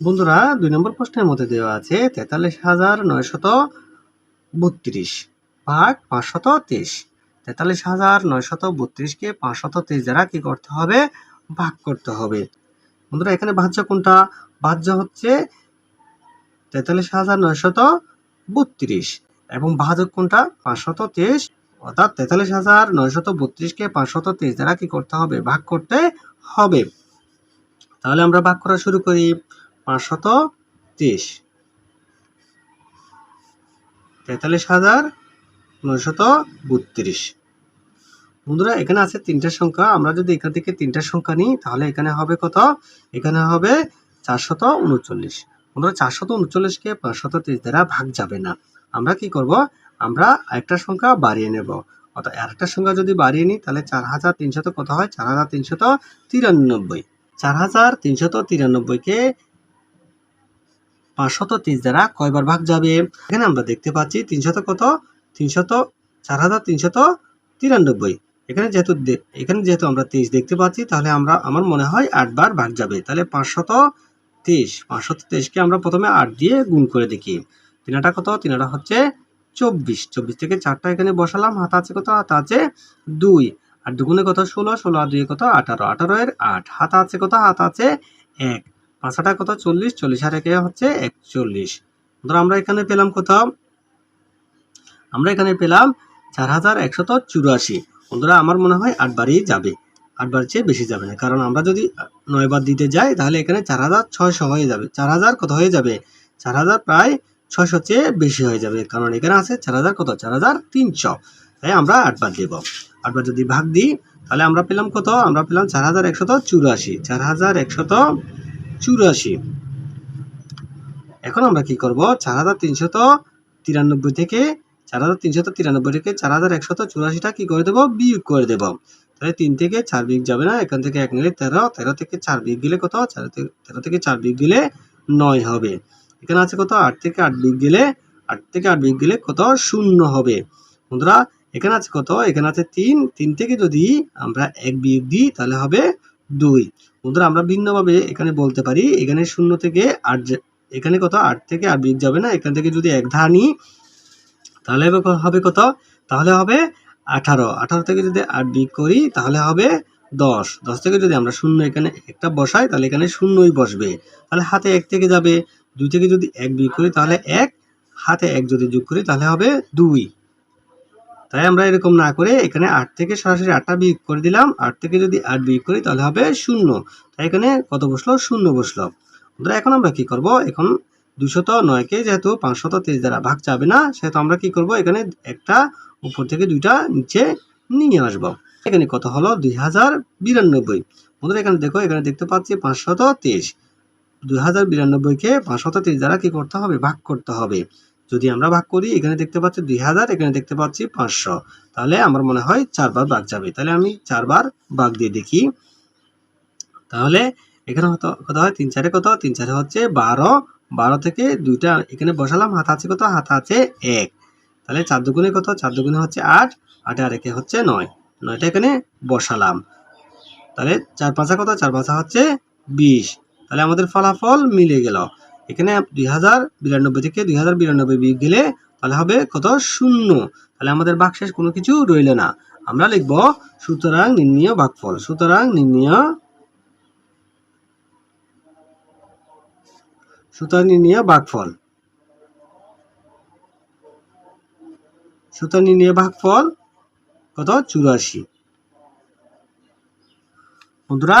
বন্ধুরা, দুই নম্বর প্রশ্নের মধ্যে দেওয়া আছে তেতাল্লিশ হাজার নয়শত বত্রিশ ভাগ পাঁচশত তেইশ তেতাল্লিশ হাজার নয়শত বত্রিশকে পাঁচশত তেইশ দ্বারা কি করতে হবে? ভাগ করতে হবে। বন্ধুরা, এখানে ভাজ্য কোনটা? ভাজ্য হচ্ছে তেতাল্লিশ হাজার নয়শত বত্রিশ এবং ভাজক কোনটা? পাঁচশত তেইশ অর্থাৎ তেতাল্লিশ হাজার নয়শত বত্রিশকে পাঁচশত তেইশ দ্বারা কি করতে হবে? ভাগ করতে হবে। তাহলে আমরা ভাগ করা শুরু করি। পাঁচশত তেইশ তেতাল্লিশ হাজার নয়শত বত্রিশ। বন্ধুরা, এখানে আছে তিনটা সংখ্যা। আমরা যদি এখান থেকে তিনটা সংখ্যা নিই, তাহলে এখানে হবে কত? এখানে হবে চারশত উনচল্লিশ। বন্ধুরা, চারশত উনচল্লিশকে পাঁচশত তেইশ দ্বারা ভাগ যাবে না। আমরা কি করব? আমরা একটা সংখ্যা বাড়িয়ে নেব। অর্থাৎ আরেকটা সংখ্যা যদি বাড়িয়ে নিই, তাহলে চার হাজার তিনশত কত হয়? চার হাজার তিনশত তিরানব্বই। চার হাজার তিনশত তিরানব্বইকে পাঁচশত তেইশ দ্বারা কয়বার ভাগ যাবে? এখানে আমরা দেখতে পাচ্ছি তিনশত কত? তিনশত চার হাজার তিনশত তিরানব্বই। এখানে যেহেতু এখানে যেহেতু আমরা তেইশ দেখতে পাচ্ছি, তাহলে আমরা, আমার মনে হয় আটবার ভাগ যাবে। তাহলে পাঁচশত তেইশ, পাঁচশত তেইশকে আমরা প্রথমে আট দিয়ে গুণ করে দেখি। তিনাটা কত? তিনাটা হচ্ছে চব্বিশ। চব্বিশ থেকে চারটা এখানে বসালাম। হাত আছে কত? হাত আছে দুই। আর দুগুণে কত? ষোলো। ষোলো আর দুই কত? আঠারো। আঠারো এর আট। হাত আছে কত? হাত আছে এক। পাঁচটা কত? চল্লিশ। চল্লিশ আর একে হচ্ছে? একচল্লিশ। ধরো আমরা এখানে পেলাম কত আমরা এখানে পেলাম চার হাজার একশত চুরাশি। বন্ধুরা, আমার মনে হয় আট আটবারই যাবে। আট আটবার চেয়ে বেশি যাবে না। কারণ আমরা যদি নয়বার দিতে যাই, তাহলে এখানে চার হাজার ছয়শো হয়ে যাবে। চার হাজার কত হয়ে যাবে? চার হাজার প্রায় ছয়শো চেয়ে বেশি হয়ে যাবে। কারণ এখানে আছে চার হাজার কত? চার হাজার তিনশো। তাই আমরা আটবার দেব। আটবার যদি ভাগ দিই, তাহলে আমরা পেলাম কত? আমরা পেলাম চার হাজার একশত চুরাশি। চার হাজার একশত চুরাশি। এখন আমরা কি করব? চার হাজার তিনশত তিরানব্বই থেকে চার হাজার তিনশত তিরানব্বই থেকে চার হাজার একশত চুরাশিটা কি করে দেবো? বিয়োগ করে দেব। তাহলে তিন থেকে চার বিয়োগ যাবে না। এখান থেকে এক নিলে তেরো তেরো থেকে চার বিয়োগ গেলে কত? চার তেরো থেকে চার বিয়োগ গেলে নয় হবে। এখানে আছে কত? আট থেকে আট বিয়োগ গেলে আট থেকে আট বিয়োগ গেলে কত? শূন্য হবে। বন্ধুরা, এখানে আছে কত? এখানে আছে তিন। তিন থেকে যদি আমরা এক বিয়োগ দিই, তাহলে হবে দুই। বন্ধুরা, আমরা ভিন্নভাবে এখানে বলতে পারি, এখানে শূন্য থেকে আট এখানে কত? আট থেকে আট বিয়োগ যাবে না। এখান থেকে যদি এক ধা নিই, তাহলে হবে কত? তাহলে হবে আঠারো। আঠারো থেকে যদি আট বিয়োগ করি, তাহলে হবে দশ। দশ থেকে যদি আমরা শূন্য এখানে একটা বসাই, তাহলে এখানে শূন্যই বসবে। তাহলে হাতে এক থেকে যাবে। দুই থেকে যদি এক বিয়োগ করি, তাহলে এক। হাতে এক যদি যোগ করি, তাহলে হবে দুই। তাই আমরা এরকম না করে এখানে আট থেকে সরাসরি আটটা বিয়োগ করে দিলাম। আট থেকে যদি আট বিয়োগ করি তাহলে হবে শূন্য। তাই এখানে কত বসল? শূন্য বসল। বন্ধুরা, এখন আমরা কি করব? এখন দুশত নয়কে যেহেতু পাঁচশত তেইশ দ্বারা ভাগ যাবে না, সেহেতু আমরা কি করব? এখানে একটা উপর থেকে দুইটা নিচে নিয়ে আসব। এখানে কত হলো? দুই হাজার বিরানব্বই। বন্ধুরা, এখানে দেখো, এখানে দেখতে পাচ্ছি পাঁচশত তেইশ। দুই হাজার বিরানব্বইকে পাঁচশত তেইশ দ্বারা কি করতে হবে? ভাগ করতে হবে। যদি আমরা ভাগ করি, এখানে দেখতে পাচ্ছি দুই হাজার, এখানে দেখতে পাচ্ছি পাঁচশো। তাহলে আমার মনে হয় চারবার ভাগ যাবে। তাহলে আমি চারবার ভাগ দিয়ে দেখি। তাহলে এখানে কত হয়? তিন চারে কত? তিন চারে হচ্ছে বারো। বারো থেকে দুইটা এখানে বসালাম, হাত আছে কত? হাত আছে এক। তাহলে চার দুগুণে কত? চার দুগুণে হচ্ছে আট। আটে আর একে হচ্ছে নয়। নয়টা এখানে বসালাম। তাহলে চার পাঁচা কত? চার পাঁচা হচ্ছে বিশ। তাহলে আমাদের ফলাফল মিলে গেল। এখানে দুই হাজার বিরানব্বই থেকে দুই হাজার গেলে তাহলে হবে কত? শূন্য। তাহলে আমাদের বাক্সের কোনো কিছু রইল না। আমরা লিখব সুতরাং নির্ণীয় ভাগফল সুতরাং নির্ণীয় সুতরাং নির্ণীয় ভাগফল সুতরাং নির্ণীয় ভাগফল কত? চুরাশি। বন্ধুরা